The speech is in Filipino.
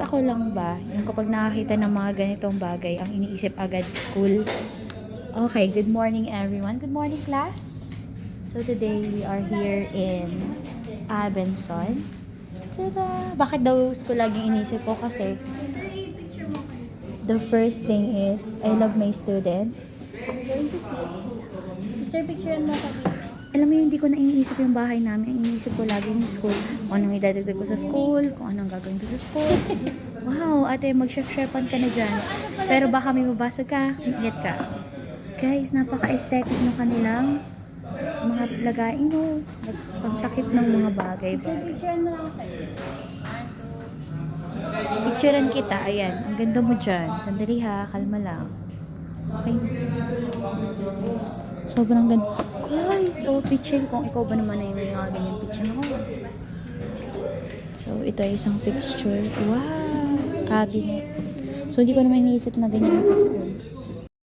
ako lang ba, yung kapag nakakita ng mga ganitong bagay, ang iniisip agad school. Okay, good morning everyone. Good morning class. So today we are here in Abenson. Tada! Bakit daw school laging iniisip ko? Kasi the first thing is, I love my students. I'm. Mr. Picture mo kami. Alam mo, hindi ko na iniisip yung bahay namin. Ang iniisip ko lagi yung school. Kung anong idadagdag ko sa school, kung anong gagawin ko sa school. Wow, ate, mag-chef-chefan ka na dyan. Pero baka may mabasa ka, ingat ka. Guys, napaka-aesthetic ng kanilang mga lagain mo. Pagtakip ng mga bagay. Mr. Picture mo lang sa'yo. Picturean kita, ayan. Ang ganda mo dyan. Sandali ha, kalma lang. Okay. Sobrang ganda. Guys, so picture kung ikaw ba naman ay may mga ganyan picture ako. So, ito ay isang fixture. Wow! Cabinet. So, hindi ko naman iniisip na ganyan sa school.